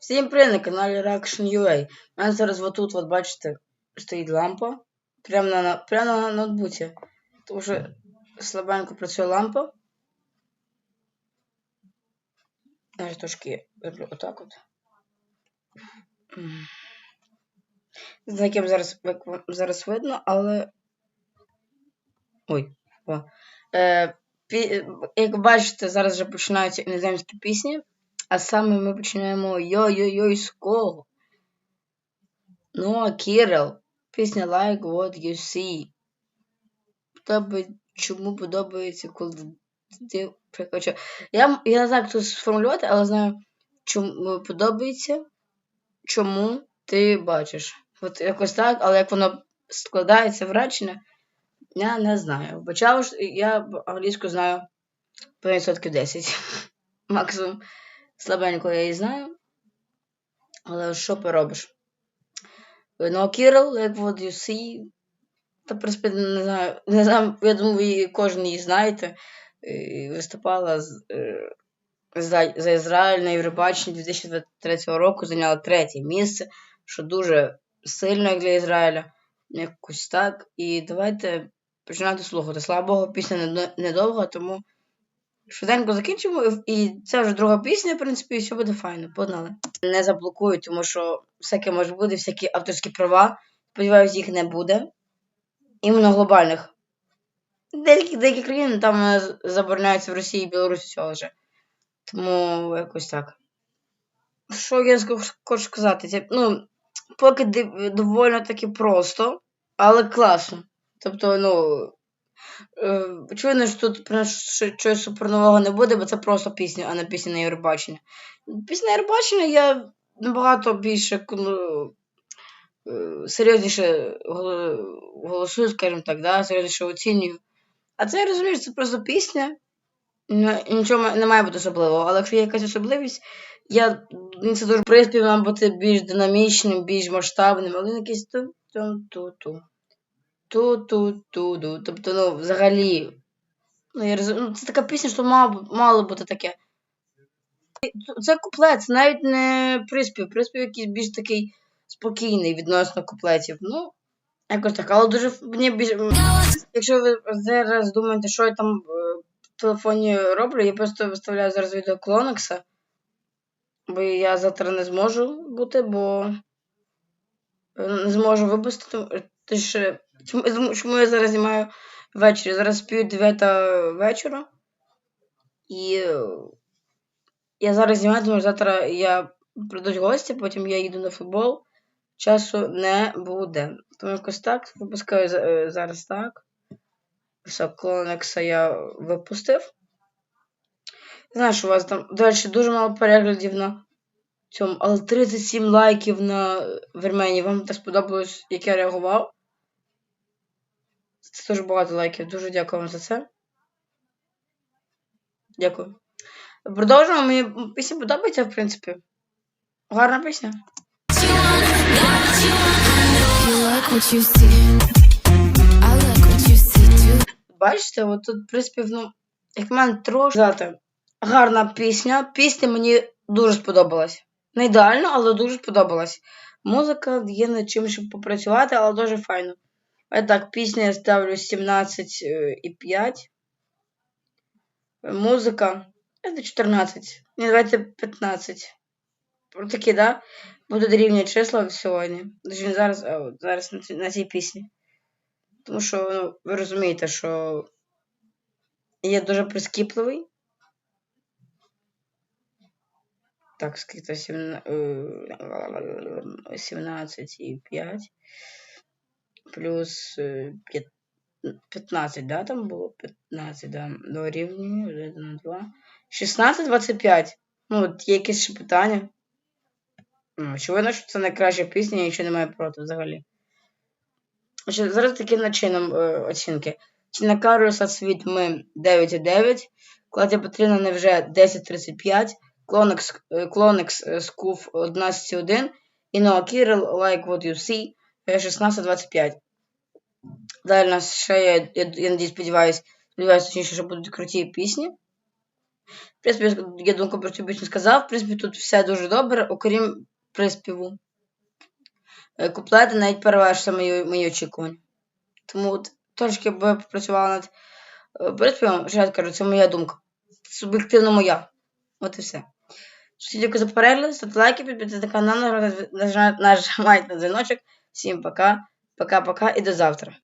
Всім привіт на каналі Reaction.ua. У мене зараз отут, от бачите, стоїть лампа. Прямо на, прямо на ноутбуці. Тому слабенько працює лампа. Я трошки роблю отак от. Не яким зараз, як вам зараз видно, але. Ой. Е. Як бачите, зараз вже починаються іноземські пісні. А саме ми починаємо Йой-йой-йой з кого? Ну, а Кірел. Пісня Like What You See. Тобі чому подобається, коли ти прикачав. Я, я не знаю, як тут сформулювати, але знаю, чому подобається, чому ти бачиш. От якось так, але як воно складається в речення, я не знаю. Почав я англійську знаю по відсотків 10. Максимум. Слабенько я її знаю. Але що поробиш? Ну, Кірл, як what you see. Та, в принципі, не знаю. Не знаю, я думаю, ви кожен її знаєте. Виступала з, е, за, за Ізраїль на Євробаченні 2023 року, зайняла третє місце, що дуже сильно для Ізраїля. Якось так. І давайте починати слухати. Слава Богу, пісня недо- недовга, тому швиденько закінчимо. і- це вже друга пісня, в принципі, і все буде файно. Погнали. Не заблокують, тому що всяке може бути, всякі авторські права. Сподіваюсь, їх не буде. Іменно глобальних. Деякі, деякі країни там е, забороняються в Росії і Білорусі всього вже. Тому якось так. Що я хочу сказати? Це, ну, поки доволі таки просто, але класно. Тобто, ну. Е, очевидно, що тут прям щ- чогось супернового не буде, бо це просто пісня, а не пісня на Євробачення. Пісня Євробачення я набагато більше ну, е, серйозніше голосую, скажімо так, да? серйозніше оцінюю. А це я розумію, що це просто пісня. Нічого не має бути особливого, але якщо є якась особливість, я це дуже приспів мав бути більш динамічним, більш масштабним, але якийсь ту-ту-ту-ту. Ту-ту-ту-ду. Тобто, ну, взагалі. Ну, я розумію, ну, це така пісня, що мало, мало бути таке. Це куплет, це навіть не приспів. Приспів якийсь більш такий спокійний відносно куплетів. Ну, якось так, але дуже мені більш. Якщо ви зараз думаєте, що я там е, в телефоні роблю, я просто виставляю зараз відео Клонекса. Бо я завтра не зможу бути, бо е, не зможу випустити. Тож, е, чому, я зараз знімаю ввечері? Зараз пів 9 вечора. І е, я зараз знімаю, тому що завтра я прийдуть гості, потім я їду на футбол. Часу не буде. Тому якось так. Випускаю е, зараз так. Все, я випустив. Знаю, що у вас там далі дуже мало переглядів на цьому, але 37 лайків на Вірменії. Вам так сподобалось, як я реагував? Дуже багато лайків. Дуже дякую вам за це. Дякую. Продовжуємо. Мені пісня подобається, в принципі. Гарна пісня. Бачите, от тут приспів, ну, як мене трошки гарна пісня. Пісня мені дуже сподобалась. Не ідеально, але дуже сподобалась. Музика є над чим щоб попрацювати, але дуже файно. Это Итак, песня я ставлю 17,5. Э, Музыка. Это 14. не давайте 15. Вот такі, да? Буду древнее число сегодня, Даже не зараз, а зараз на, на цій пісні. Тому що ну, ви розумієте, що я дуже прискіпливий. Так, скільки э, 17 и 5. плюс 15, да, там було? 15, да, до рівню 2. 16, 25. Ну, от є якісь ще питання. Очевидно, що це найкраща пісня, якщо немає проти взагалі. Отже, зараз таким чином е, оцінки. Ціна Каруса світ ми 9,9. Кладя Петрівна невже 10.35. Клонекс, Клонекс Скуф 11.1. І Ноа Кірл, Like What You See 16,25. Далі у нас ще є, я, я надіюсь, сподіваюсь, сподіваюсь, точніше, що будуть круті пісні. В принципі, я думку про цю пісню сказав. В принципі, тут все дуже добре, окрім приспіву. Е, Куплети навіть перевершили мої, мої очікування. Тому от, трошки би попрацювала над е, приспівом, ще раз кажу, це моя думка. Суб'єктивно моя. От і все. Дякую за перегляд, ставте лайки, підписуйтесь на канал, нажимайте на дзвіночок. Всім пока, пока-пока і до завтра.